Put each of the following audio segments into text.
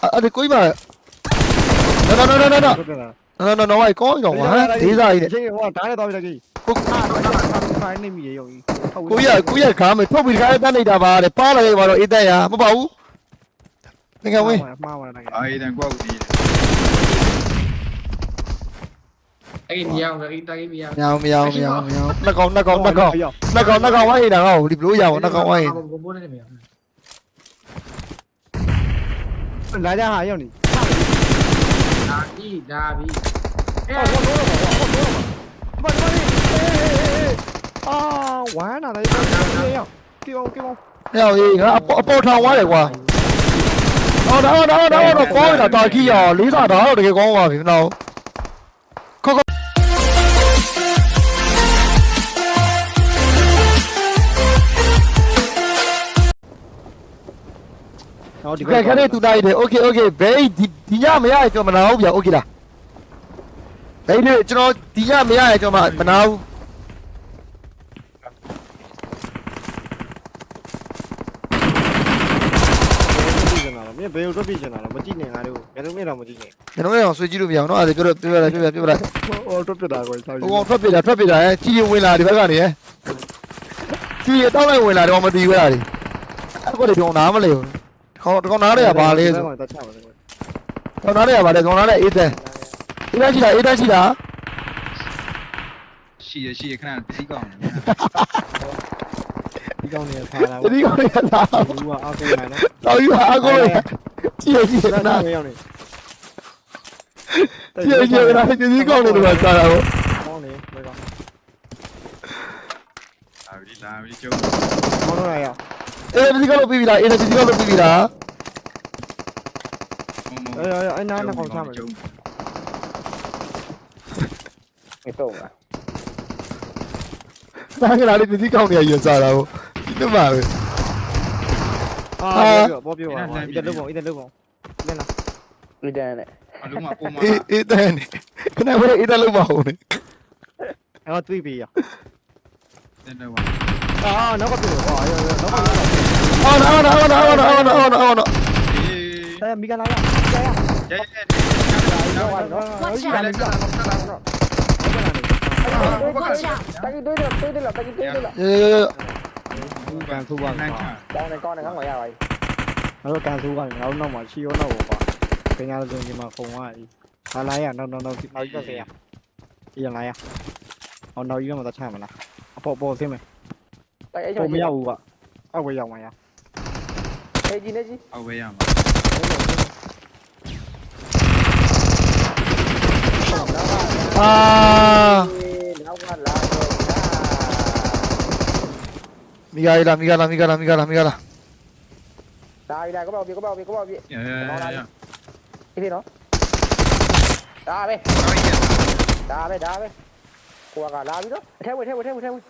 아, 내 꼬이마. 나나나나나나. 나나나 nó nó nó nó nó 이게 와 다음에 더 하자. cô giờ cô giờ khá mày thốt bị cái ta này đã bà để pa lại vào rồi đây à mà bảo nên không ấy ai đang qua gì anh miao cái tay miao miao miao miao miao nó còn nó còn nó còn nó còn nó còn ấy đang không điệp lũ dầu nó còn ấy လို့ရအောင်နှကောင်ဝိုင်းဘုံဘုံနဲ့မြောင်လာကြဟာရောက်နေဒါကြီးဒါပြီအဲဟောဟောဟောဟောဟောဘာဘာလေးအာဝမ်းနာတယ်ရောက်ပြေအောင်ပြေအောင်ဟဲ့ဟေးငါအပေါ်ထောင်သွားတယ်ကွာဟောတော့တော့တော့တော့ကောင်းနေတာတာကြီးရောလေးစားတော့တကယ်ကောင်းပါပြီနော် ဒီ ဒီကခနဲ့တူတိုင်းတယ်โอเคโอเคဘေးဒီဒီညမရရင်ကျွန်တော်မနာဘူးဗျာโอเคလားဘေးလေကျွန်တော်ဒီညမရရင်ကျွန်တော်မနာဘူး မင်းဘယ်လိုတော့ပြချင်တာလဲမကြည့်နဲ့ငါတို့ဘယ်လိုမြင်တော့မကြည့်နဲ့ ကျွန်တော်လည်းအောင်ဆွေးကြည့်လို့မရအောင်နော်အဲ့ဒါပြောတော့ပြောလိုက်ပြောလိုက်ပြောလိုက် ဟောတော့ပြတာကိုဆောက် ဟိုကောင်ထွက်ပြေးတာထွက်ပြေးတာဟဲ့ကြီးရင်ဝင်လာဒီဘက်ကနေဟဲ့ကြီးရင်တောင်းလိုက်ဝင်လာတော့မတည်ဘူးလားဒီအဲ့ကောတွေပြောနားမလဲဘူး ခေါင်းကောင်နားရပါလေဆိုတော့ချပါလေကောင်နားရပါလေကောင်နားရအေးတဲ့အေးတန်းရှိတာအေးတန်းရှိတာရှိရရှိရခဏတီးကောင်းဒီကောင်းနေဖာလာဒီကောင်ရတာဘူးကအောက်ကိုနိုင်နော်တော်ယူအကောလေကြည့်ရကြည့်ရနာနားးရောက်နေကြည့်ရကြည့်ရနားဒီကောင်တွေတော့စားတာဟုတ်ကောင်းနေဘယ်ကောင်းလာပြီလာပြီကျုံကောင်းတော့ရအေး အေးဒီကတော့ပြီးပြီလားအေးဒီကတော့ပြီးပြီလားเออไอ้น้าน่ะของช้ามั้ยไม่ตกอ่ะตากันเลยดิก้าวเนี่ยยืนซ่าแล้วนี่มาเลยอ่าบ่เปียวอ่ะอีเดลุบบ่อีเดลุบบ่เล่นล่ะอีเดนเนี่ยအလုံးမပုံမှာအေးတန်နေခဏဘယ်အေးတလုံးမဟုတ်နေအဲ့တော့တွေးပြီရတဲ့တော့ပါအာနောက်ကပြေတော့ဟာရောနောက်ကပြေတော့ ಅವನು ಅವನು ಅವನು ಅವನು ಅವನು ಅವನು ಅವನು nó càng thu bằng nó nó mà chiếu nó quá cái nhà dùng gì mà không ai nó lấy à nó nó nó nó cho xe đi làm lấy à nó nó cho mà ta chạm mà nè bộ bộ xem mày bộ mấy đầu à à bộ dòng mày à ဟဲ့ကြီးနေကြီးအောက်ဝဲရမှာအာလောက်ကလာတော့မိဂါရီလာမိဂါလာမိဂါလာမိဂါလာမိဂါလာဒါရီလာကပောက်ပြေကပောက်ပြေကပောက်ပြေရရရရအေးပြေနော်ဒါပဲဒါပဲဒါပဲကိုကလာပြီတော့အထက်ဝဲထဲဝဲထဲဝဲထဲဝဲ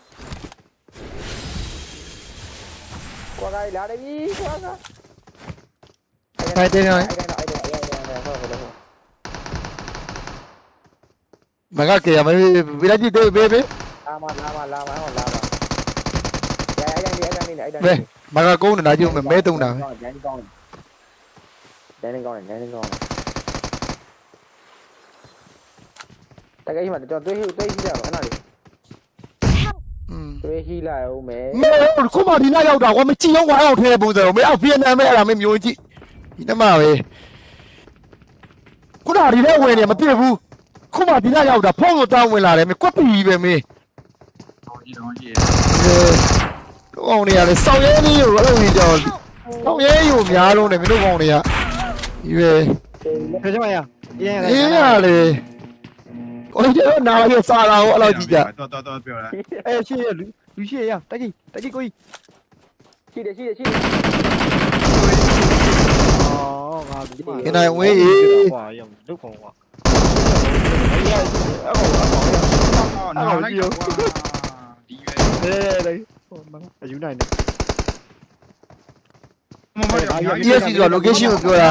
बघायला अडवी बघा काय ते नाही बघा की आम्ही विराजी दे बे बे बे बघा कोण ना जीव मे तू ना Đánh con này, đánh con này. Ta cái gì mà cho tôi tôi đi đâu nó đi. อืม tôi hiểu là ông mẹ မဲခုမှဒီနာရောက်တာကွာမကြည့်အောင်ကွာအောင်ထဲပုံစံမဲအောက်ဗီယက်နမ်မဲအဲ့ဒါမဲမျိုးကြည့်ဒီနမပဲခုနဒီထဲဝင်နေမပြည့်ဘူးခုမှဒီနာရောက်တာဖုန်းကိုတောင်းဝင်လာတယ်မဲကွက်ပီပဲမဲတော့ကြီးတော့ကြီးတို့အောင်နေရတယ်စောင်းရဲနေကိုအဲ့လိုကြီးကြောစောင်းရဲယူများလုံးတယ်မင်းတို့ကောင်တွေကရွေဖေချင်မရအရင်အေးရလေ ကိုကြီးတော့နာရစားတာကိုအဲ့လိုကြည့်ကြတော့တော့တော့ပြောတာအဲရှိရလူလူရှိရတက်ကြီးတက်ကြီးကိုကြီး chi để chi để chi để အော်ငါဒီမှာနေနိုင်ဝေးအေးကွာရုံလုတ်ကုန်ကွာအော်နောက်လိုက်တော့ဒီရွယ်လေလေဟိုမအယူနိုင်နေ မမရ ESC ဆိုတာ location ကိုပြောတာ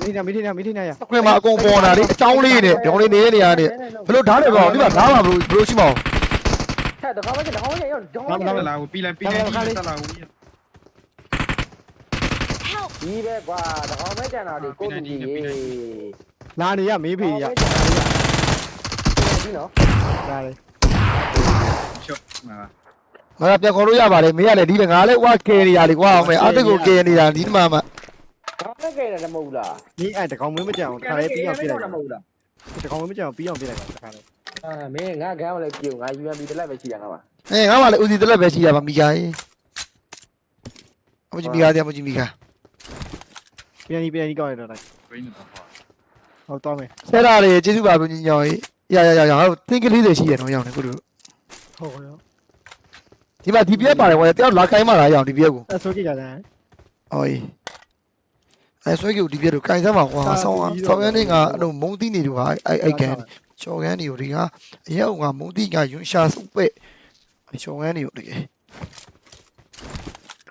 မိနေမိနေမိနေရခွင်မှာအကုန်ပေါ်တာလေအကြောင်းလေးနဲ့ပြောင်းလေးနေနေရတယ်ဘယ်လိုဓာတ်လဲကောင်ဒီမှာဓာတ်မှာဘယ်လိုဘယ်လိုရှိမအောင် Thế được không? Cái được không? Cái được không? လာလာပြီးလိုက်ပြီးလိုက်တက်လာဦး Help! ဒီပဲကွာတကောင်မဲကြံတာဒီကိုလူကြီးရေလာနေရမေးဖေးရဒီနော်လာလေရှော့မှာ ငါကပြန်ခေါ်လို့ရပါတယ်မင်းကလည်းဒီပဲငါလည်းဝါကယ်နေရလေကွာအောင်မယ်အတစ်ကိုကယ်နေတာဒီမှာမှဘာနဲ့ကြဲတယ်မဟုတ်လားဒီအဲ့တကောင်မင်းမကြအောင်ခါလေးပြီးအောင်ပြလိုက်မဟုတ်လားတကောင်မင်းမကြအောင်ပြီးအောင်ပြလိုက်ပါတခါလေးအာမင်းငါကမ်းလည်းပြုံငါ UMB တလက်ပဲရှိရငါပါအဲငါမှလည်းဦးစီးတက်လက်ပဲရှိရပါမိကာကြီးအမကြီးမိကာတရားမကြီးမိကာပြန်ဒီပြန်ဒီကောက်ရတော့လိုက်ဘင်းတော့ဟောဟုတ်တော့မယ်ဆဲတာတွေကျေးဇူးပါဘုညီညောင်ကြီးရရရရငါတို့သင်္ကလေးတွေရှိရတော့ရောင်းနေကိုတို့ဟုတ်ရော ဒီမှာဒီပြက်ပါတယ်ကွာတယောက်လာခိုင်းမှလာရအောင်ဒီပြက်ကိုအဆိုးကြည့်ကြတယ်ဟောကြီးအဲဆွဲကြည့်ဒီပြက်တို့ခိုင်းစမ်းပါကွာဆောင်းဆောင်းရနေငါအဲ့လိုမုံတိနေတို့ဟာအဲ့အဲ့ကန်ချော်ကန်းတွေကိုဒီကအရက်ငါမုံတိကယွန်းရှာစုပ်ပဲ့ချော်ကန်းတွေကိုတကယ်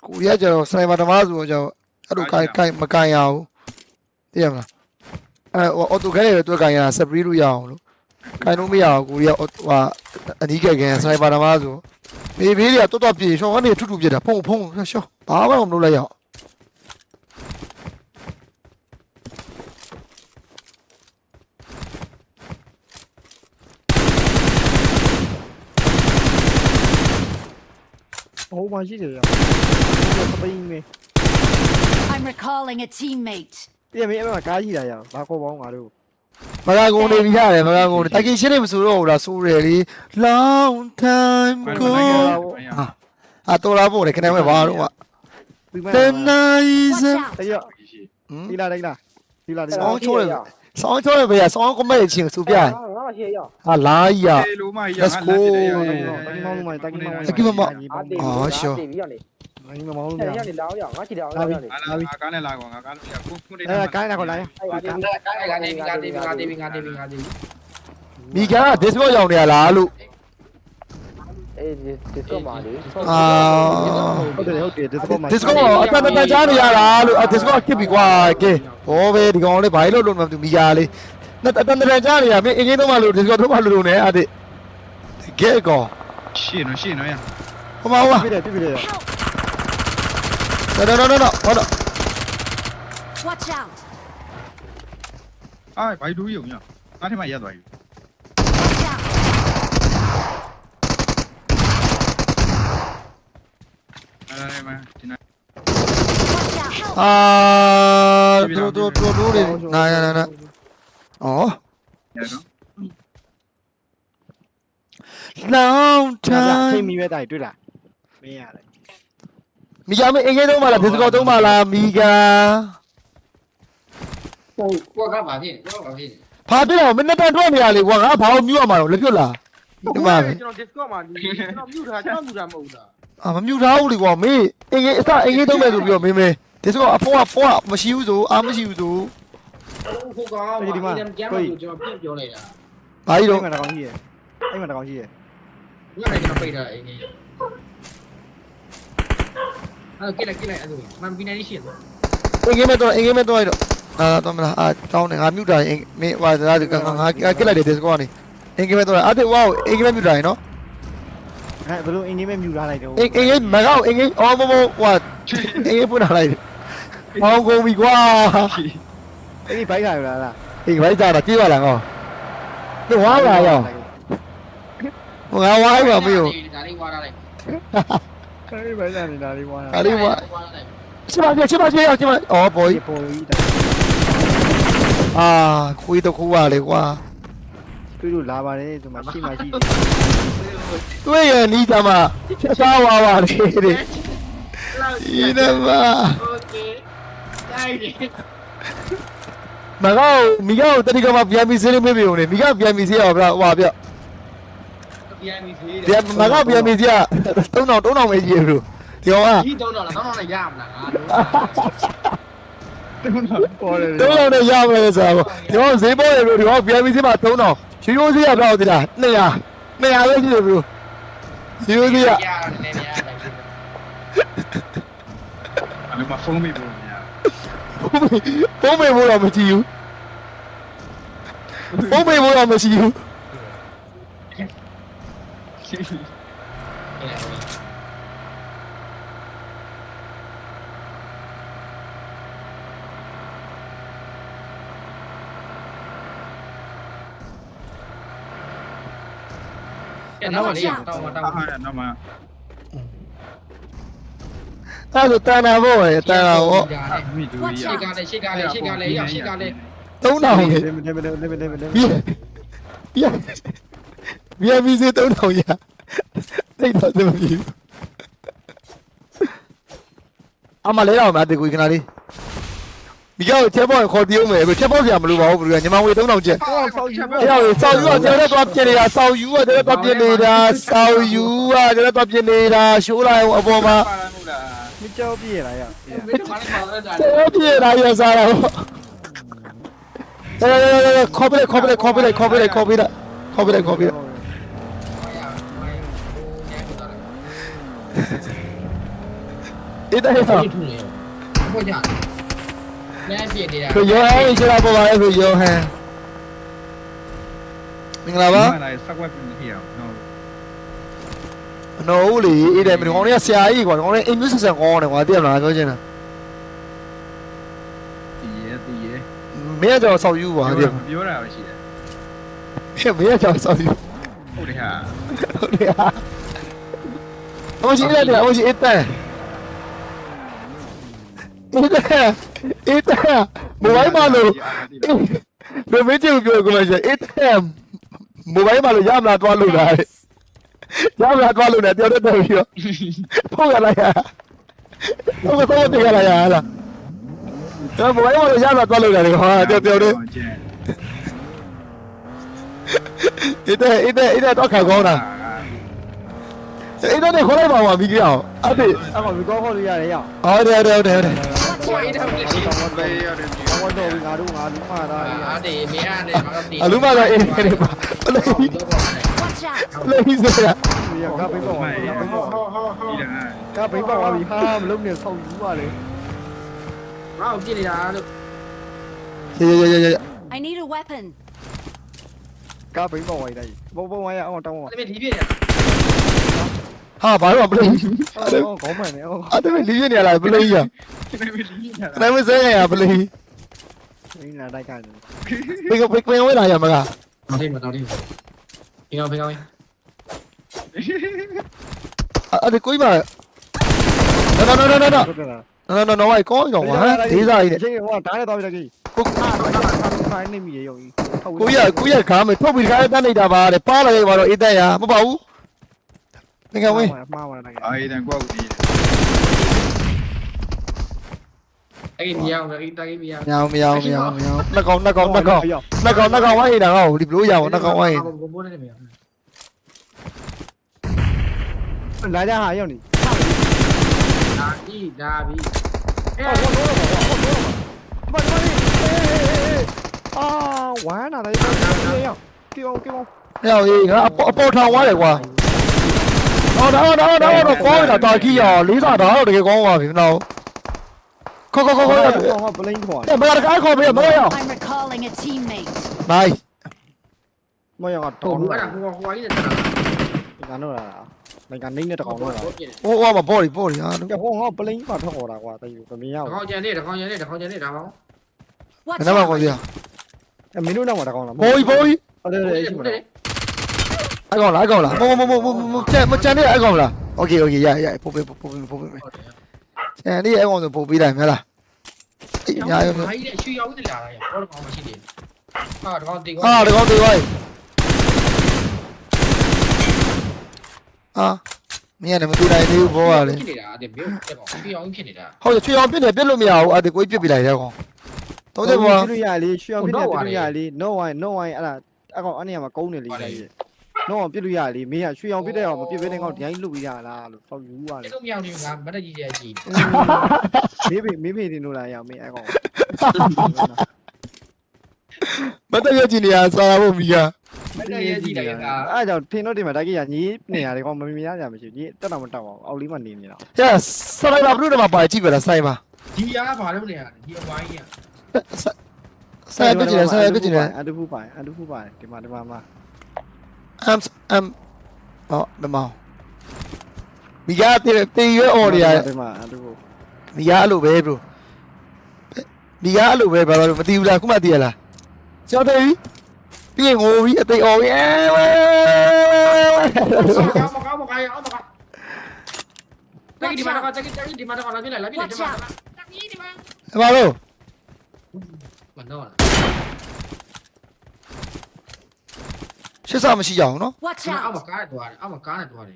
ကိုရကြတော့စနိုက်ပါဓမ္မဆိုတော့ကျတော့အဲ့လိုကိုင်ကိုင်မကိုင်ရဘူးသိရမလားအဲအော်တိုခဲတွေတွေ့ကိုင်ရစပရီလို့ရအောင်လို့ကိုင်လို့မရအောင်ကိုရဟိုအနီးကဲကန်စနိုက်ပါဓမ္မဆို ဘေးဘေးတွေကတော်တော်ပြေရှောင်းကနေထူထူပြတာဖုံဖုံရှောင်းဘာမှမလုပ်လိုက်ရအောင်ဟိုမှရှိတယ်ရောစပိန်မေး I'm recalling a teammate. ပြမေးအဲ့မှာကားရှိတာရောဘာခေါ်ပေါင်းငါတို့ မကကုန်းနေပြီရတယ်မကကုန်းတိုင်ကင်ရှင်းနေမဆိုတော့ဘူးလားဆိုရယ်လေ long time ဘယ် ago လိုလဲဟာအတော်လာဖို့လေခဏမဲ့ဘာလို့က ပြီးမှ the night Watch out! တရရှိဟမ်ဒီလာဒီလာဒီလာဒီဆောလာင်းချိုးတယ်ဆောင်းချိုးတယ်ဗျာဆောင်းကမဲ့ချင်းစူပြငါမရှိရဟာလာကြီးရတေလိုမရတကီမောင်းမိုင်းတကီမောင်းအာတေပြီးတော့ နေငါညီမမောင်းလို့မအဲ့ရရနေလောင်းရငါချီတောင်းရနေအာလာကားနဲ့လာကွာငါကားလို့ရကိုကိုနေအဲကိုင်းလာခေါ်လာရအဲ့ဒါငါတေးငါတေးငါတေးငါတေးငါတေးငါတေးမိကား Discord ရောက်နေရလားလို့အေးဒီတော့ပါလေအာဟုတ်တယ်ဟုတ်တယ်ဒီစကောမှာ Discord အတန်တန်ကြားနေရလားလို့ Discord ခစ်ပြီကွာကဲဘောပဲဒီကောင်လေးဘာလို့လို့မသိမိကားလေးအတန်တန်ကြားနေရမင်းအင်ဂျင်တော့မလို့ Discord တော့မလို့လို့နေအဲ့ဒီကဲကောရှင်းနော်ရှင်းနော်ရဟိုမှာဟိုမှာ ပြည့်တယ်ပြည့်တယ် no no no no ဟုတ်တော့ Watch out! အာဘိုင်ဒူးရုံညငါထမရက်သွားပြီ Watch out! အဲ့ဒါလည်းမဒီနေ့ Watch out! အာတို့တို့တို့တို့တွေနာနာနာဩရတော့ long ချိန် time မီပဲတိုင်တွေ့လားမင်းရတယ် မိကမအင်္ဂလိပ်တော့မလား Discord တော့မလားမိကဟိုကိုကဘာဖြစ်ကိုကဘာဖြစ်ဘာပြတော့မင်းနဲ့တန်ထွက်နေရလေကွာငါဘာလို့မြူရမှာတော့လက်ပြတ်လားဒီမှာပဲကျွန်တော် Discord မှာကျွန်တော်မြူထားကျွန်တော်မြူထားမဟုတ်လားအာမမြူထားဘူးလေကွာမင်းအင်္ဂလိပ်အစအင်္ဂလိပ်တော့မယ်ဆိုပြီးတော့မင်းမင်း Discord အပေါ်ကပေါ်ကမရှိဘူးဆိုအာမရှိဘူးဆိုဟိုကောင်ကဒီမှာကျမ်းမလို့ကျွန်တော်ပြပြောလိုက်တာဘာကြီးအဲ့တော့မှာတကောင်ရှိရအဲ့မှာတကောင်ရှိရငါလည်းကျွန်တော်ပိတ်ထားအိမ်ကြီး အဲ့ကိလိုက်ကိလိုက်အဲ့လိုမန်ပီနေရှိတယ်အင်္ဂလိပ်မဲ့တော့အင်္ဂလိပ်မဲ့တော့တော့အာတော့မလားအာတောင်းနေငါမြူတာအင်မင်းဟိုဒါကငါငါကစ်လိုက်တယ် Discord ကနေအင်္ဂလိပ်မဲ့တော့အဲ့ဒါဝါအင်္ဂလိပ်မြူတာရင်နော်အဲ့ဘယ်လိုအင်းကြီးမဲ့မြူထားလိုက်တော့အင်္ဂလိပ်မကောက်အင်္ဂလိပ်အော်မမဟိုအင်္ဂလိပ်ပွင့်လာလိုက်ဟောင်းကုန်ပြီကွာအဲ့ဒီဘိုက်လာရလားအေးဘိုက်ကြတာကြည့်ပါလားဟောဒီဝါလာရောဟိုငါဝါးပါမေးကိုဒါလေးဝါရလိုက် အဲ့ဒီဘိုက်လာနေတာလေးဝါ ဒါလေးဝါချစ်ပါချစ်ပါချစ်ရောက်ချစ်ပါအော်ဘော ဒီပေါ်ကြီးတိုင် အာခွေးတော့ခိုးပါလေကွာ တွေ့လို့လာပါတယ်ဒီမှာရှိမှရှိတယ် တွေ့ရနီးတမချက်သားဝါပါလေတဲ့ဒီနမ โอเคတိုင်းတယ် မကောက်မိကောက်တတိကမပြန်ပြီးစေးလေးမေးပြီုံနေမိကောက်ပြန်ပြီးစေးရပါဟွာပြ ပြန်ပြီးသေးတယ်ပြန်မကောက်ပြန်ပြီးစေးရ3000 3000ပဲကြီးရလို့ဒီကောင်ကဒီတော့တော့တော့တော့ရမလားငါတို့ပေါ်တယ်3000နဲ့ရမယ်ဆိုတော့ဒီကောင်ဈေးပေါ်ရလို့ဒီကောင်ပြန်ပြီးစေးမှာ3000ရိုးရိုးစေးရတော့ဒီလား200 200ပဲကြီးတယ်ဘလို့ရိုးရိုးစေးရရတယ်နည်းနည်းရတယ်အဲ့မှာဖုန်းမိဖို့ညာပုံမေဖို့တော့မကြည့်ဘူးပုံမေဖို့တော့မရှိဘူးဟနောက်မှလေးတောင်းမှတောင်းအာ Tanawo eh, Tanawo. မိတူကြီးရှိကလေးရှိကလေးရှိကလေးရရှိကလေး သုံးတောင်လေ နေနေနေနေနေနေ ပြပြ ပြမီစေ3000ရတိတ်တော့စမပြေဘူးအမလေးတော့မတကူခဏလေးဒီကောချက်ပေါ့ခေါ်တီးအောင်မယ်ချက်ပေါ့ဆရာမလို့ပါဘူးဘယ်လိုညမဝေ3000ချက်ဟောဆောက်ယူ။အဲ့တော့ဆောက်ယူကကျွန်တော်တို့တော့ပြင်နေတာဆောက်ယူကကျွန်တော်တို့ပြင်နေတာဆောက်ယူကကျွန်တော်တို့ပြင်နေတာရှိုးလိုက်အောင်အပေါ်မှာပါလာမို့လားမကြောက်ပြည့်လာရဘယ်တော့မှလည်းမလာတာကျွန်တော်ပြင်လာရစားတော့အဲခေါ်ပြလိုက်ခေါ်ပြလိုက်ခေါ်ပြလိုက်ခေါ်ပြလိုက်ခေါ်ပြလိုက်ခေါ်ပြလိုက်ခေါ်ပြလိုက် အေးတဲ့ဟာဒီထူနေဘောကြလဲပြနေတာကိုယောဟန်ကျွန်တော်ပေါ်ပါလေကိုယောဟန်မင်္ဂလာပါမလာဆက်ဝက်ပြင်ပြအောင်နော်နော်ဦးလေအေးတယ်မင်းကောင်းလေးဆရာကြီးကွာကောင်းလေးအင်္ဂလိပ်ဆန်ကောင်းတယ်ကွာသိရမလားပြောချင်တာဒီရဲဒီရဲမင်းကတော့ဆောက်ယူပါသိရမပြောတာပဲရှိတယ်လားမင်းကတော့ဆောက်ယူဟုတ်တယ်ဟာဟုတ်တယ်ဟာအမရှိရတဲ့အမရှိအတန် အတန်အတန်မိုဘိုင်းမှာလို့ဘယ်မင်းကြည့်ပြောကြလဲအတန်မိုဘိုင်းမှာလို့ရမလားတွားလို့လားရမလားတွားလို့လည်းတယောက်တည်းတက်ပြီးတော့ဖုတ်ရလိုက်ရဟုတ်ကဲ့တော့တင်ရလိုက်ရလားဒါမိုဘိုင်းမှာလို့ရမလားတွားလို့လည်းဟာတယောက်တည်းအတန်အတန်အတန်တော့ခါကောင်းတာအဲ့တော့ခေါ်လိုက်ပါဦးမိကြီးအောင်အဲ့ဒီအဲ့ကောင်ဒီကောခေါ်လို့ရတယ်ရအောင်ဟုတ်တယ်ဟုတ်တယ်ဟုတ်တယ် அலுமாதா cá bấy bọc là bị ham lúc này xong đúng rồi đấy. Rao kia đi đá được. Dạ dạ dạ dạ I need a weapon. Cá bấy bọc này Bố bố mày ạ, ông trong rồi. Bên thí viện ạ ဟာဘာလို့မလဲအော်ကောင်းမှန်နေအော်အဲ့ဒါလေးပြနေရလားဘလေးရဒီနေ့ဒီနေ့နိုင်မစဲရဘလေးဒီနာတိုက်ကန်နေဘယ်ကဘယ်ကဝဲလာရမလားတော်တယ်မတော်တယ်ဒီကောင်ဖေးကောင်အဲ့ဒါကိုကြီးပါနော်နော်နော်နော်နော်ဟုတ်ကဲ့လားနော်နော်နော်ဝိုင်ကောင်းကြောင်ပါဟမ်ဒေးစာကြီးတဲ့ချင်းဟိုဓာတ်နဲ့တော့ပြတယ်ကြီးကိုဖိုင်းနေမိရေယုံကြီးကိုရကိုရခါမယ်ထုတ်ပြီးခါတန်းနေတာပါတဲ့ပါလာခဲ့ပါတော့အေးတက်ရမပါဘူး ငါဝင်းမှားပါလားအာတန်ကွာဦးဒီအဲ့ဒီမြောင်အဲ့ဒီတိုင်းမြောင်မရအောင်မရအောင်မရအောင်မရအောင်နှကောင်နှကောင်နှကောင်နှကောင်နှကောင်ဝိုင်းနေတာဟောဒီဘလို့ရအော င်နှကောင်ဝိုင်းဘိုးနဲ့မြောင်လာကြဟာရောက်နေဒါဒီဒါဘီအဲ့ဘာလို့လဲအာဝမ်းနာတယ်ရောက်ကေအောင်ကေအောင်ဟဲ့ဟေးငါအပေါ်ထောင်သွားတယ်ကွာဟောတော့တော့တော့တော့ကောင်းတာတာကြီးရလေးစားတာတော့တကယ်ကောင်းပါပြီနော်ခေါ်ခေါ်ခေါ်ခေါ်ဟောပလိန်ခေါ်မရကားခေါ်ပေးမရအောင် I'm recalling a teammate. နိုင်မယောကတော့တော်ဘူးလာအဲ့ဒါဟိုဟိုကြီးနဲ့တာကတော့လာနိုင်ကနေနဲ့တကောင်တော့လာဟိုဟောမပေါ်ရီပေါ်ရီဟာဟောဟောပလိန်မှာထွက်ခေါ်တာကွာတေးမင်းရတဘူးခေါကျန်နေတခေါကျန်နေတခေါကျန်နေဒါပါ Watch ဘယ်နှမ out! ကောင်းစီမင်းတို့နောက်မှာတကောင်လားပေါ်ရီပေါ်ရီဟုတ်တယ်ဟုတ်တယ်ရှိမှာ အကောင်လားအကောင်လားမမမမမကျန်မကျန်တဲ့အကောင်လားโอเคโอเคရရပို့ပေးပို့ပေးပို့ပေးကျန်ဒီအကောင်ဆိုပို့ပေးတယ်မလားအေးညာရော ဟာကြီးရွှေရောင်းနေလာတာရတော့ကောင်မရှိသေးဟာတကောင်တေကော ဟာတကောင်တွေဝိုင်းအာမင်းလည်းမသိနိုင်သေးဘူးဘောကလေ ဖြစ်နေတာတဲ့မြို့တဲ့ကောင်ရွှေရောင်းဖြစ်နေတာ ဟုတ်တယ်ချွေအောင်ပြစ်တယ်ပြစ်လို့မရဘူးအဲ့ဒါကိုပြစ်ပြလိုက်တဲ့ကောင်တော့တယ်ဘော ပြလို့ရလေရွှေအောင်ပြတယ်ပြလို့ရလေ no wine no wine အဲ့ဒါအကောင်အနေမှာကုန်းနေလေကြီး no ပြလို့ရလေမင်းကရွှေအောင်ပြတဲ့အောင်မပြဘဲနဲ့ကောင်ဒီတိုင်းလုပြီးရလားလို့ဆောက်ယူပါပြလေစ်လို့မရဘူးငါမတက်ကြီးကြီးကြီးမေးဖေမေးဖေတင်လို့လာရအောင်မင်းအကောင်မတက်ရကြည့်နေရစားဖို့မိကမတက်ကြီးကြီးတယ်ကအဲ့ကြောင့်ထင်းတို့တင်မှာတကြီးကညီးနေရတယ်ကောင်မမြင်ရကြမရှိညီးတက်တော့မတက်ပါဘူးအောက်လေးမှနေနေတာကျဆလိုက်ပါဘုရားမှာပါကြည့်ပါလားဆိုင်ပါဒီရဘာလို့နေရဒီအဝိုင်းကြီးဆိုင်ပြကြည့်တယ်ဆိုင်ပြကြည့်တယ်အတူဖူပိုင်အတူဖူပိုင်ဒီမှာဒီမှာမှာ am am ဟောဒမောင်မိကတေးတေးရွအော်ရဒီမှာအတူဖူမိကအဲ့လိုပဲ bro မိကအဲ့လိုပဲဘာလို့မသိဘူးလားခုမှသိရလားကျော်တယ်ပြီးရင်ငိုပြီးအသိအော်ပြီးအဲဝဲအောက်မကောင်းမကောင်းအောက်မကောင်းတကယ်ဒီမှာတော့တကယ်တကယ်ဒီမှာတော့လာပြလိုက်လာပြလိုက်ဒီမှာတကယ်ဒီမှာဘာလို့မတော့လား ရှစ်စမရှိကြအောင်နော် Watch အောက်မ out! ကားနဲ့တွားတယ်အောက်မကားနဲ့တွားတယ်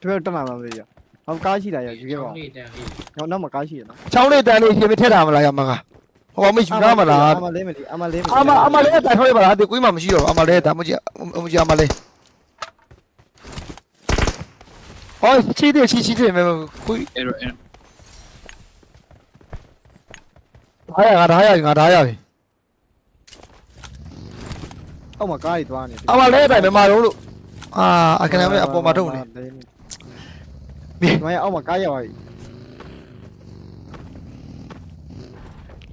ဒီဘက်တက်လာမှာလေရဟောကားရှိတာရယူခဲ့ပါနေတန်လေးဟောနောက်မှာကားရှိရနော်ချောင်းလေးတန်လေးရှင်မထက်တာမလားရမကဟောမယူရမလားအမလေးမလေးအမလေးအမအမလေးတိုင်ထောက်ရပါလားဒီကိုမှမရှိတော့အမလေးဒါမှမကြည့်မကြည့်အမလေးဟောချီးတယ်ချီးချီးတယ်မယ်ကိုအဲ့တော့ အဲ့ဟာရငါဒါရငါဒါရပြီအောက်မှာကားကြီးသွားနေအမလေးတိုင်မမတော့လို့အာအကနမဲအပေါ်မှာထုတ်နေဒီမအောက်မှာကားရောက်ပြီ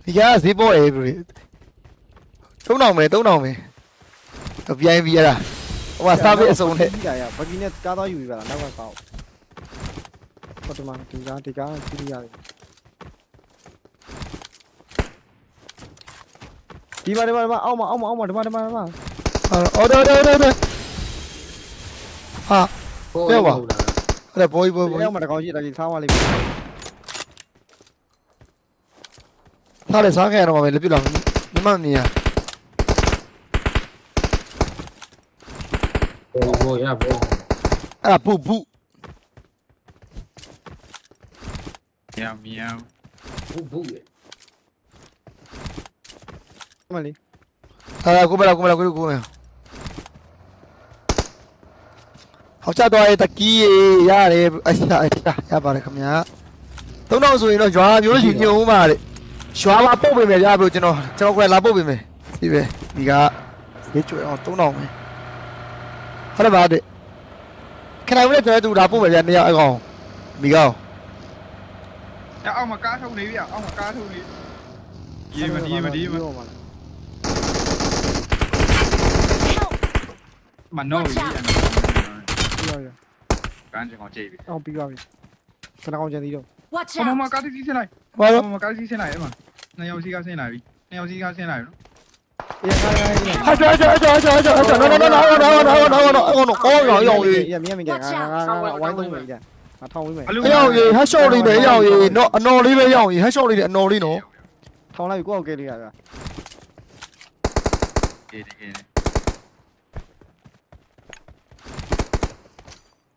ဒီကဈေးပေါ်အေးပြီ3000မယ်3000မယ်ပြန်ပြီးရတာဟိုကစားပြီးအစုံနဲ့ကြီးတာရဘကီနဲ့ကားသွားယူပြီပါလားနောက်ကကောက်ဟိုတမန်ဒီကားဒီကားကြီးရတယ် ဒီမှာဒီမှာဒီမှာအောက်မှာအောက်မှာအောက်မှာဒီမှာဒီမှာဒီမှာအော်ဒေါ်ဒေါ်ဒေါ်ဟာဟုတ်လားအဲ့ဘောဘောဘောဒီအောက်မှာတကောင်ရှိတာကြီးထားသွားလိမ့်မယ်ထားလေစားခဲ့ရတော့မယ်လက်ပြလောက်မမမြင်ရဘောဘောရဘောအဲ့ဖူဖူမြောင်မြောင်ဘူးဘူးရအ မလေးဟာကိုမလာကိုမလာကိုကိုမဟောချတော့ရဲ့တကီးရတယ်အရှာအရှာရပါတယ်ခင်ဗျာ3000ဆိုရင်တော့ရွာမျိုးရှိညုံဦးပါတဲ့ရွာမှာပုတ်ပေးမယ်ရပြီကျွန်တော်ကျွန်တော်ကလာပုတ်ပေးမယ်ဒီပဲဒီကဈေးကျွေအောင်3000ပဲဟုတ်ပါတဲ့ခဏလေးကျွန်တော်တို့ဒါပုတ်မယ်ဗျာနေရာအကောင်မိကောင်အဲ့အောက်မှာကားထုတ်နေပြီအောက်မှာကားထုတ်နေဒီမဒီမဒီမ Help! မနောကြီးအဲ့ပြီးပါပြီကန်းချင်အောင်ကြည့်ပြီအောက်ပြီးပါပြီခဏကောင်ကျန်သေးတော့ Watch အမ out! မကားစီးစင်းလိုက်ဘာလို့အမကားစီးစင်းလိုက်အမနှစ်ယောက်စီးကားဆင်းလာပြီနှစ်ယောက်စီးကားဆင်းလာပြီနော်အေးခိုင်းခိုင်းဟာကြောကြောကြောကြောကြောကြော no no no no no no no no no အကောင်တော့အော်ရောင်ရောင်ကြီးရမြင်မြင်ကြငါငါဝိုင်းသုံးမယ်ကြာငါထောင်းဝင်းမယ်အယောင်ကြီးဟက်ရှော့လေးပဲအယောင်ကြီးနော်အနော်လေးပဲအယောင်ကြီးဟက်ရှော့လေးနဲ့အနော်လေးနော်ထောင်းလိုက်ပြီကိုယ့်အောက်ကဲလေးရတာဒီဒီဒီအောက်ပ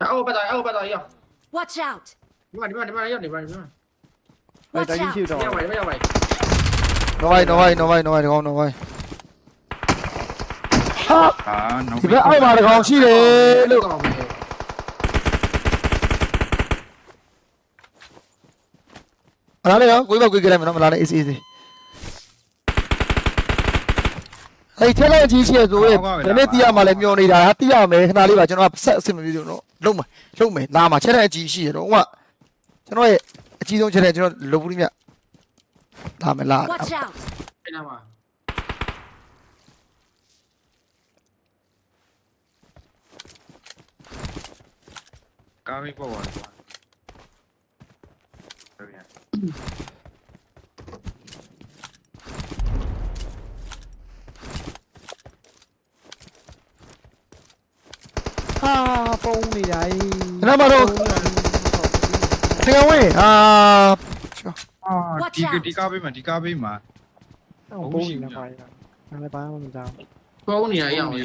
야, 어, 맞아, 어, 맞아, 야. Watch out! 이만, 이만, 이만, 이만, 이만, 이만. ê Watch out! chiêu rồi Nhau mày, nhau mày. nó bay nó bay nó bay nó bay được không nó bay ha À, nó thì ai mà được không chi đấy được Còn mày. lá đây không quý vào quý cái này mà nó mà lá đây easy easy ဟဲ့ထဲလိုက်ကြီးရှိရဆိုရင်ဒီနေ့တီးရမှာလဲမျောနေတာဟာတီးရမယ်ခဏလေးပါကျွန်တော်ကဆက်အဆင်မပြေဘူးနော်လုံးမလုံးမယ်လာမှာချက်တဲ့အကြီးရှိရတော့ဥမာကျွန်တော်ရဲ့အကြီးဆုံးချက်တဲ့ကျွန်တော်လိုဘူးလိမြလာမယ်လာ Watch out! အဲ့နာမှာကားပြီးပေါ့ ပါကွာဟုတ်ရဲ့ဟာပုံနေတာခဏမှတော့တကယ်ဝင်အာအာဒီဒီကားပေးမှာဒီကားပေးမှာပုံနေတာပါရငါလည်းဘာမှမကြောက်ကောင်းနေရအောင်ရ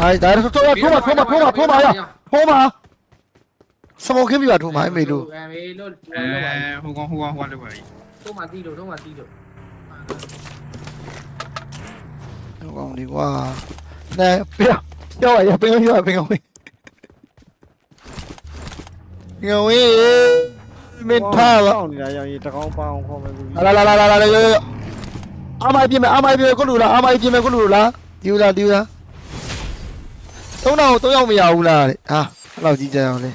အဲဒါတော့တော့ထိုးပါထိုးပါထိုးပါထိုးပါရထိုးပါစမောခင်းပြပါထိုးပါအမေလို့အဲမေလို့အဲဟိုကောင်ဟိုကောင်ဟိုကောင်လောက်ပါပြီတော့မတီးလို့တော့မတီးလို့ဟိုကောင်ဒီကွာနဲပြော Ya va, ya pegó, ya pegó. Ngồi Mình thà lắm နေတာရောင်ကြီးတကောင်းပအောင်ခေါ်မယ်ဘူး လာလာလာလာလာလာလာအာမိုင်ပြင်မယ်အာမိုင်ပြင်မယ်ကိုလူလားအာမိုင်ပြင်မယ်ကိုလူလားဒီဦးလားဒီဦးလားသုံးတော့သုံးရောက်မရဘူးလားတဲ့ဟာအဲ့လောက်ကြီးကြအောင်လေ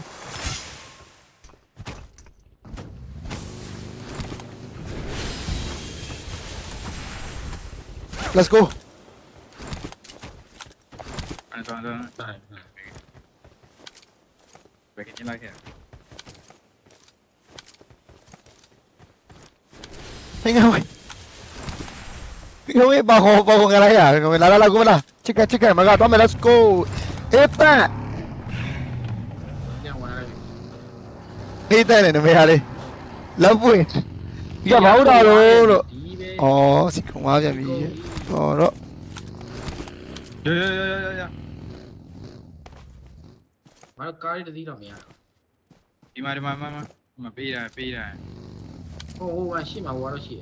လက်စကိုันซ้อนซ้อนใช่ใช่ไปกินที่ไรแค่ไหนเงาเฮ้ยบอกบอกอะไรอ่ะเวลาแล้วกูมาละชิคเก้ชิคเก้มาก็ต้องมาเลสโก้เอฟแปนี่แต่เนี่ยไม่อะไรแล้วพูดยังไม่รู้ด่าเลยรึอ๋อสิคงว่าจะมีต่อรึเดี๋ยวเดี๋ยวเดี๋ยวเดี๋ยว င့်ဒီကဘာဟုတ်တာလို့လို့ဒီပဲဩစီကုံသွားပြန်ပြီဟောတော့ရရရရရရမတော်ကားလေးတစ်စီးတော့မရဒီမှာဒီမှာမမမပေးတာပေးတာဟိုဟိုကရှိမှာဟိုကတော့ရှိတ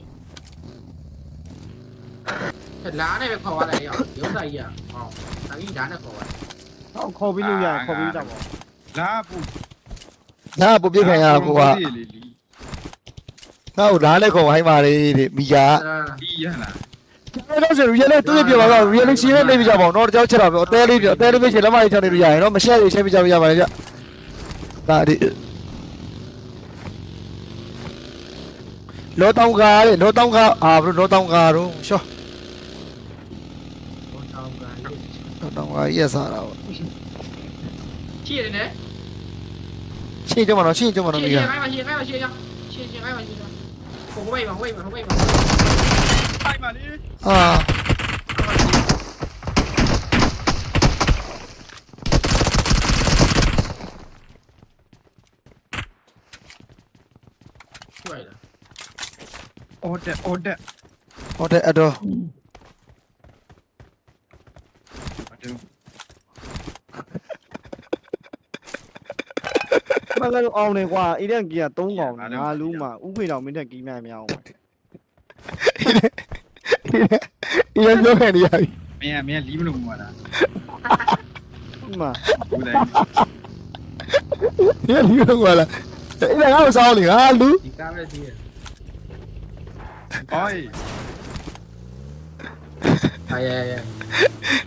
ယ်လာနဲ့ပဲခေါ်သွားတယ်ရောက်ရုံးသားကြီးอ่ะဟောဒါကြီးဓာတ်နဲ့ခေါ်သွားတယ်ဟောခေါ်ပြီးလို့ရခေါ်ပြီးတော့ပေါ့လာပူနာပုတ်ပြခံရကိုကလီလီငါ့ကိုလားနဲ့ခေါ်ဝိုင်းပါလေတဲ့မိယာဒီရလား ကျွန်တော်ဆို real လေးသူ့ပြပါတော့ real လေးရှင်းနေပြကြပါဦးတော့တကြောက်ချက်တာပဲအသေးလေးပြအသေးလေးပဲရှင်းလက်မလေးချောင်းနေလို့ရရင်တော့မရှက်လေးရှင်းပြကြပြရပါလေဗျဒါဒီလောတောင်းကားတဲ့လောတောင်းကားအာဘလို့လောတောင်းကားတော့ရှောဟိုတောင်းကန်လေးလောတောင်းကားရက်စားတာပေါ့ရှိရတယ်နဲ့ရှင်းကြမှာတော့ရှင်းကြမှာတော့ရှိမိရယာခိုင်းပါရှိခိုင်းပါရှိရရှိရှိခိုင်းပါရှိဟိုဘိုးဘိုးဘိုးဘိုးဘိုးထိုင်ပါလေ အာဆွဲလာအော်တက်အော်တက်ဟောတဲ့အတော်မကတော့အောင်နေကွာအီရန်ကြီးက3កောင်ငါလူးမှာဥဖေတော်မင်းတက်ကြီးမှန်မြောင်း ဒီရပြောခဲ့နေရပြီမင်းကမင်းလီးမလို့မှာလားဥမာဘူးတိုင်းဒီလီတော့ကွာလားအဲ့ဒါငါ့ကိုစောင်းနေငါလူဒီကားပဲစီးရအိုးအာရရ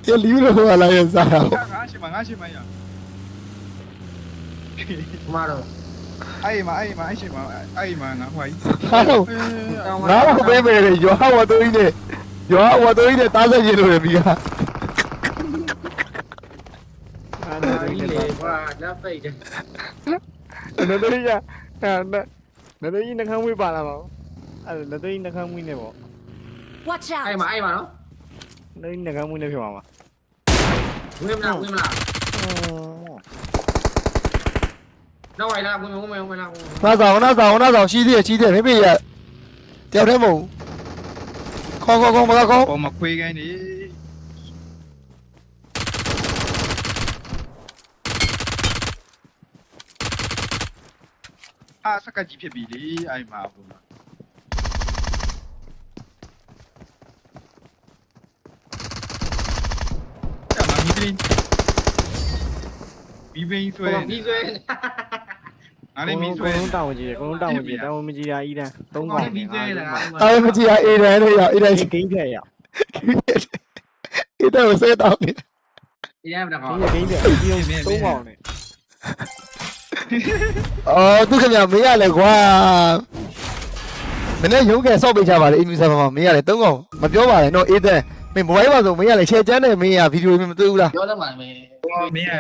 ဒီလီတော့ကွာလားရစားတာငါရှိမငါရှိမရမတော်အဲ့မှာအဲ့မှာအဲ့ရှိမအဲ့မှာငါဟွာကြီးဟာတော့ငါတော့ပဲပဲလေရွာဝတ်သွင်းနေ ရွာဝတ်သွင်းနေတားဆက်ရင်လို့ရပြီကအဲ့အာဒါကြီးကြီးလေလေကွာလက်ပိတ်တယ်နတ်တော်ကြီးအဲ့နတ်နတ်တော်ကြီးနှခမ်းဝေးပါလာပါအဲ့နတ်တော်ကြီးနှခမ်းဝေးနေပေါ့ Watch အဲ့ out! မှာအဲ့မှာနော်နတ်တော်ကြီးနှခမ်းဝေးနေဖြစ်ပါမှာဝင်မလားဝင်မလားတော့ဝိုင်လာဝင်ဝင်ဝင်ဝင်လာနာဆောင်နာဆောင်နာဆောင်ရှိသေးတယ်ရှိသေးတယ်မိမိရတယောက်တည်းမဟုတ် ခေါ်ခေါ်ခေါ်မခေါ်ပေါ်မှာခွေးခိုင်းနေအာစကကြီးဖြစ်ပြီလေအဲ့မှာဘူးအဲ့မှာမီဘင်းမီဘင်းဆွဲပြီးဆွဲ ငါလေးမီးဆွဲကိုလုံးတောင်းဝင်ကြည့်တယ်ကိုလုံးတောင်းဝင်ကြည့်တောင်းဝင်ကြည့်တာအီရန်သုံးပါငါလေးမီးဆွဲလာတာအဲ့မကြည့်ရအေဒန်လေးရအေဒန်ဂိမ်းဖက်ရအေဒန်ကိုဆဲတောင်းနေအေးရမလားခေါ့ဂိမ်းဖက်အီရန်သုံးပါနဲ့အော်သူခင်ဗျာမေးရလဲကွာမနေ့ရုံးကဆောက်ပေးကြပါလေအင်မီဆာမှာမေးရလဲသုံးကောင်မပြောပါနဲ့နော်အေးတဲ့မင်းမိုဘိုင်းပါဆိုမေးရလဲရှယ်ချမ်းနဲ့မေးရဗီဒီယိုမတွေ့ဘူးလားပြောတတ်ပါမယ်မေးရ